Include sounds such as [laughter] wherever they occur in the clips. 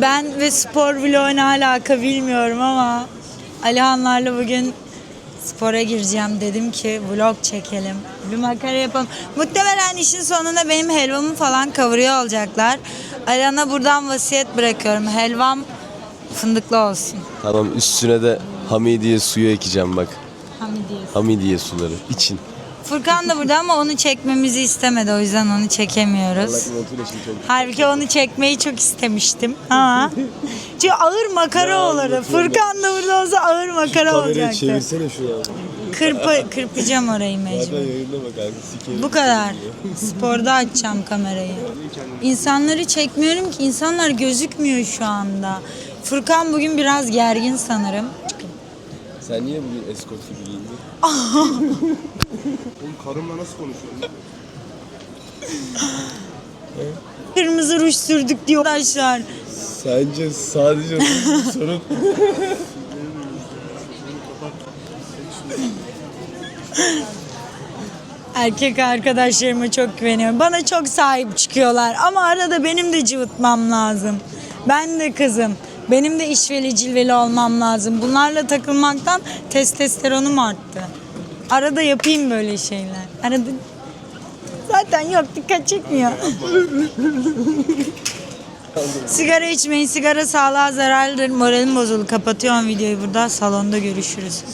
Ben ve spor vlogu ne alaka bilmiyorum ama Alihanlarla bugün spora gireceğim. Dedim ki vlog çekelim. Bir makara yapalım. Muhtemelen işin sonunda benim helvamı falan kavuruyor olacaklar. Alihan'a buradan vasiyet bırakıyorum. Helvam fındıklı olsun. Tamam üstüne de Hamidiye suyu ekeceğim bak. Hamidiye. Hamidiye suları için. Furkan da burada ama onu çekmemizi istemedi. O yüzden onu çekemiyoruz. Halbuki onu çekmeyi çok istemiştim ama [laughs] çünkü ağır makara olurdu. Furkan da burada olsa ağır makara olacaktı. çevirsene abi. Kırpa, kırpacağım orayı mecbur. Bu kadar. Sporda açacağım kamerayı. İnsanları çekmiyorum ki insanlar gözükmüyor şu anda. Furkan bugün biraz gergin sanırım. Sen niye bugün eskort gibi giyindin? Oğlum karımla nasıl konuşuyorsun? Kırmızı ruj sürdük diyor arkadaşlar. Sence sadece bu sorun Erkek arkadaşlarıma çok güveniyorum. Bana çok sahip çıkıyorlar ama arada benim de cıvıtmam lazım. Ben de kızım. Benim de işveli cilveli olmam lazım. Bunlarla takılmaktan testosteronum arttı. Arada yapayım böyle şeyler. Arada zaten yok dikkat çekmiyor. [laughs] sigara içmeyin. Sigara sağlığa zararlıdır. Moralim bozuldu. Kapatıyorum videoyu burada. Salonda görüşürüz. [laughs]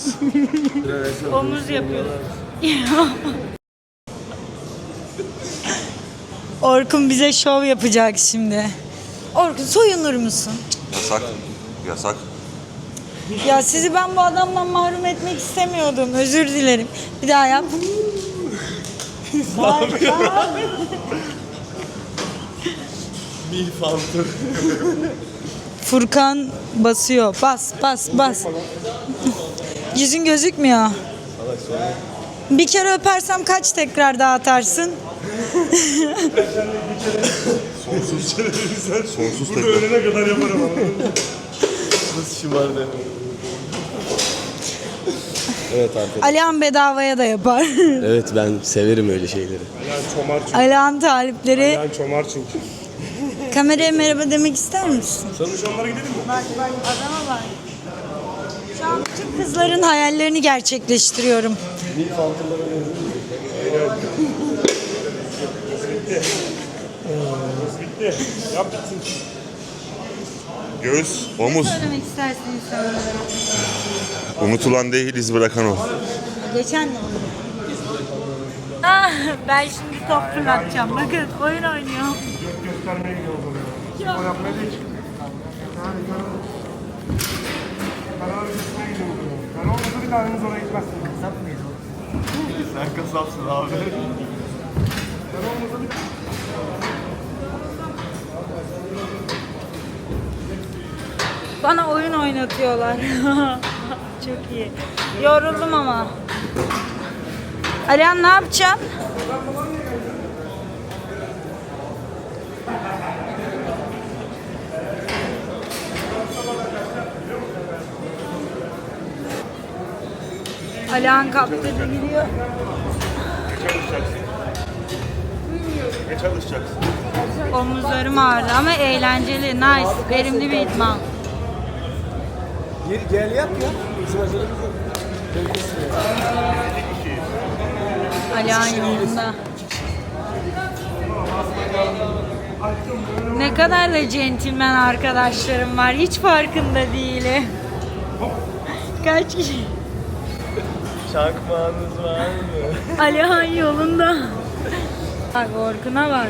Omuz yapıyoruz. Orkun bize şov yapacak şimdi. Orkun soyunur musun? Yasak. Yasak. Ya sizi ben bu adamdan mahrum etmek istemiyordum. Özür dilerim. Bir daha yap. Bak. Furkan basıyor. Bas bas bas. Yüzün gözükmüyor. Bir kere öpersem kaç tekrar daha atarsın? Sonsuz Burada ölene kadar yaparım ama. nasıl şımardı? evet arkadaşlar. Alihan bedavaya da yapar. [laughs] Evet ben severim öyle şeyleri. Yani çomar çünkü. Alihan talipleri Yani çomar çünkü. kameraya merhaba demek ister misin? Sarılış onlara gidelim mi? Bak bak adama bak. Şu an kızların hayallerini gerçekleştiriyorum. Bitti. Yap bitsin. Göğüs, omuz. Söylemek istersin insanlara. Unutulan değil, iz bırakan o. Geçen de oldu. Ah, ben şimdi top fırlatacağım. Bakın oyun oynuyor. Göstermeye gidiyoruz oraya. Spor yapmaya değil. Sen kasapsın abi. Bana oyun oynatıyorlar. [laughs] Çok iyi. Yoruldum ama. Alihan ne yapacaksın? Alihan kaptırdı gidiyor. çalışacaksın. Ne çalışacaksın? Omuzlarım ağrıdı ama eğlenceli, nice, verimli bir idman. Gel, gel yap ya. Acelemiz yok. Alihan yolunda. Ne kadar da centilmen arkadaşlarım var. Hiç farkında değilim. Kaç kişi? Çakmağınız var mı? [laughs] Alihan yolunda. Bak Orkun'a bak.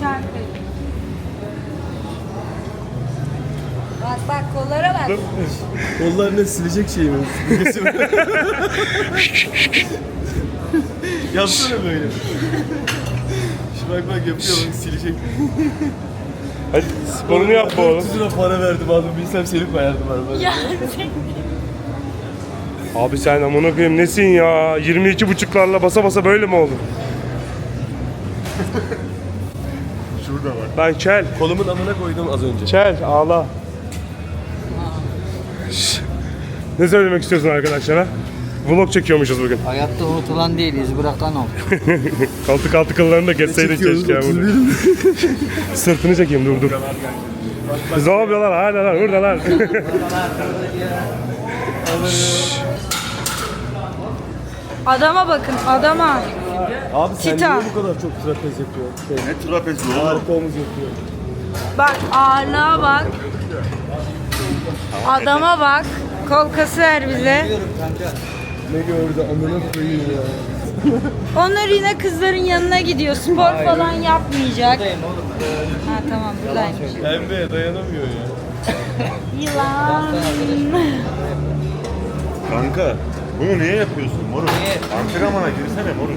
Şarkı. Bak bak kollara bak. [laughs] Kollarını silecek şey mi? Süpürgesi [laughs] mi? Yapsana böyle. Şu bak bak yapıyor bak silecek. Hadi sporunu yap be oğlum. 30 lira para verdim abi bilsem seni koyardım arabaya. Ya Abi sen amına koyayım nesin ya? 22 buçuklarla basa basa böyle mi oldun? [laughs] Şurada var. Ben kel. Kolumun amına koydum az önce. Kel ağla. Şş. Ne söylemek istiyorsun arkadaşlara? Vlog çekiyormuşuz bugün. Hayatta unutulan değil, iz bırakan ol. [laughs] Koltuk altı kıllarını da kesseydin keşke ya. [laughs] Sırtını çekeyim dur dur. Hadi lan buradalar. [laughs] Adama bakın adama. Abi sen Titan. niye bu kadar çok trapez yapıyor? Şey, Ne trapezi oğlum? arka omuz yapıyor. Bak ağırlığa bak. Adama bak. Kol kası ver bize. Ne gördü amına koyayım ya. Onur yine kızların yanına gidiyor. Spor falan yapmayacak. Ha tamam buradaymış. Pembe dayanamıyor ya. Yılan. Kanka bunu niye yapıyorsun moruk? Antrenmana girsene moruk.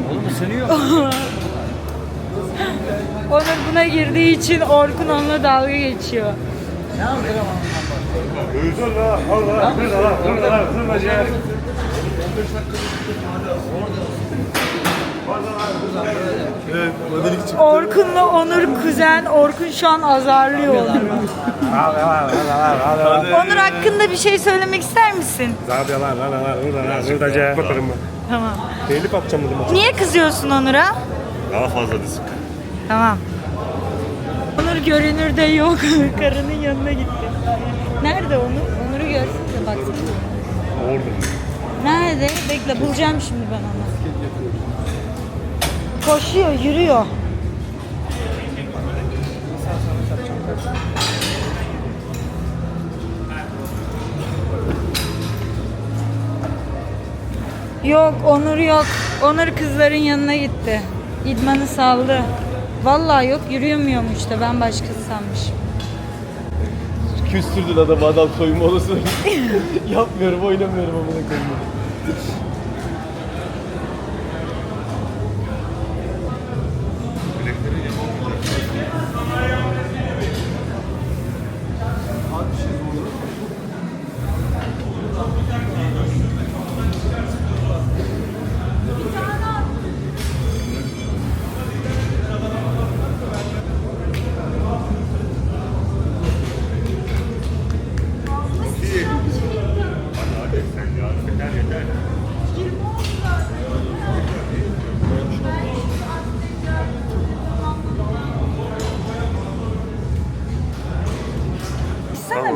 Onur buna girdiği için Orkun onunla dalga geçiyor. Zırla, Allah, zırla, zırla, zırlacı. Evet modelik çıktı. Orkun'la Onur kuzen. Orkun şu an azarlıyor Onur'u. Onur hakkında bir şey söylemek ister misin? Hadi lan, lan, lan, zırla, zırlacı. Bakarım ben. Tamam. Telif atacağım dedim. Niye kızıyorsun Onur'a? Daha fazla disk. Tamam. Onur görünürde yok. [laughs] Karının yanına gitti. Nerede Onur? Onur'u görsün de baksana. Orada. Nerede? Bekle bulacağım şimdi ben onu. Koşuyor, yürüyor. Yok, Onur yok. Onur kızların yanına gitti. İdmanı saldı. Vallahi yok, yürüyemiyormuş da ben başkası sanmışım. Küstürdün adamı adam soyunma odası. [laughs] Yapmıyorum oynamıyorum amına koyayım.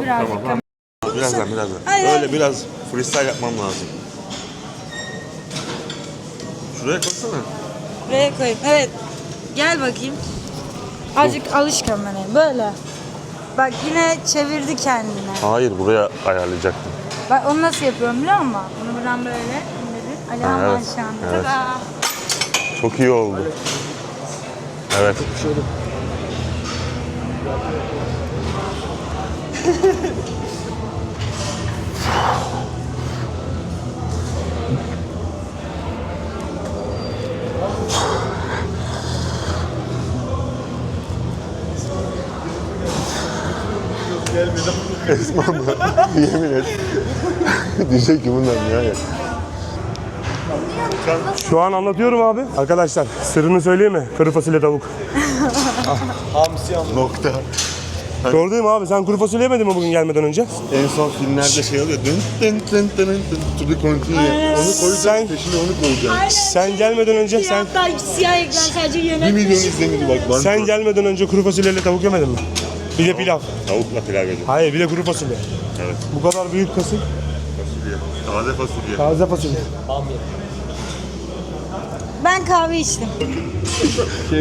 Birazcık tamam. Birazdan birazdan. Hayır, Öyle hayır. biraz freestyle yapmam lazım. Şuraya koysana. Buraya koyayım. Evet. Gel bakayım. Azıcık alış kameraya. Böyle. Bak yine çevirdi kendine. Hayır buraya ayarlayacaktım. Bak onu nasıl yapıyorum biliyor musun? Bunu buradan böyle indirdik. Ali Ha, Haman evet, anda. evet. Tada! Çok iyi oldu. Evet. Esma mı? Yemin et. [laughs] Diyecek ki bunlar ya? Şu an anlatıyorum abi. Arkadaşlar sırrını söyleyeyim mi? Kuru fasulye tavuk. [laughs] Hamsi. Nokta. Mi abi? Sen kuru fasulye yemedin mi bugün gelmeden önce? En son filmlerde şey oluyor. Dın dın dın dın dın to be continued. Onu koyacağım, peşine onu koyacağım. Sen gelmeden önce sen Hatta siyah ekran sadece 1 yönetmen. milyon izlenir bak. Bana sen gelmeden önce kuru fasulyeyle tavuk yemedin mi? Bir de pilav. Tavukla pilav yedim. Hayır bir de kuru fasulye. Evet. Bu kadar büyük kasık. Fasulye. Taze fasulye. Taze fasulye. Ben kahve içtim.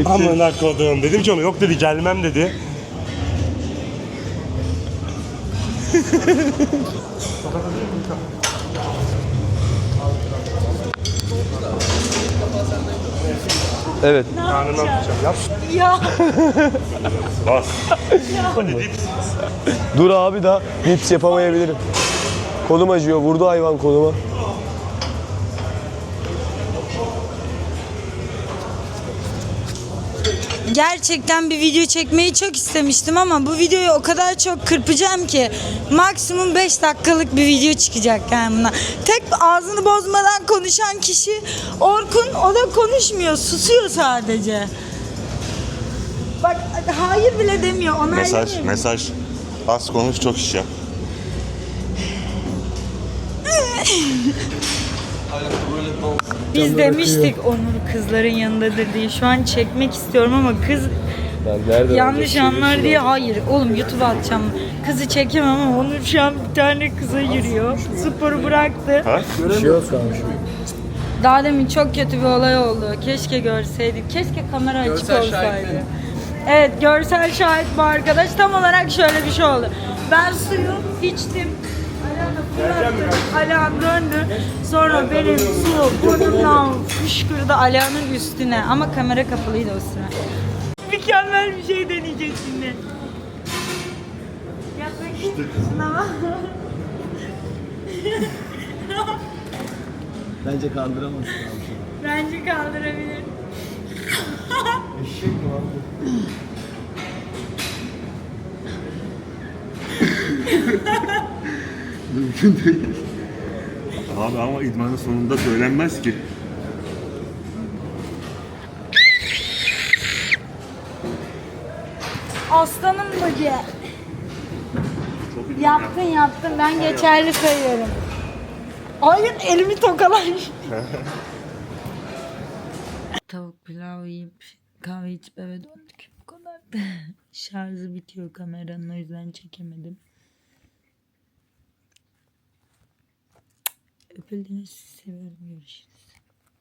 Amına kodum. Dedim ki ona yok dedi gelmem dedi. Evet. Karnını atacağım. Yap. Ya Bas. Hadi dips. Dur abi da dips yapamayabilirim. Kolum acıyor. Vurdu hayvan koluma. Gerçekten bir video çekmeyi çok istemiştim ama bu videoyu o kadar çok kırpacağım ki maksimum 5 dakikalık bir video çıkacak yani buna. Tek ağzını bozmadan konuşan kişi Orkun o da konuşmuyor susuyor sadece. Bak hayır bile demiyor onaylamıyor. Mesaj, mesaj. Az konuş çok iş yap. [laughs] Biz demiştik Onur kızların yanındadır diye. Şu an çekmek istiyorum ama kız yanlış anlar diye hayır oğlum YouTube'a atacağım. Kızı çekemem ama Onur şu an bir tane kıza yürüyor. Sporu bıraktı. Daha demin çok kötü bir olay oldu. Keşke görseydik. Keşke kamera açık olsaydı. Evet görsel şahit bu arkadaş. Tam olarak şöyle bir şey oldu. Ben suyu içtim. Fırlattım. Alihan döndü. Sonra benim su burnumdan fışkırdı Alihan'ın üstüne. Ama kamera kapalıydı o sıra. Mükemmel bir şey deneyeceğiz şimdi. Yap bakayım. Sınava. Bence kaldıramazsın Bence kaldırabilir. [laughs] Abi ama idmanın sonunda söylenmez ki. Aslanım bacı. Yaptın yaptın ben geçerli sayıyorum. Hayır elimi tokalar. [laughs] Tavuk pilav yiyip kahve içip eve döndük. Bu kadar. [laughs] Şarjı bitiyor kameranın o yüzden çekemedim. Öpüldünüz. Seviyorum. Görüşürüz.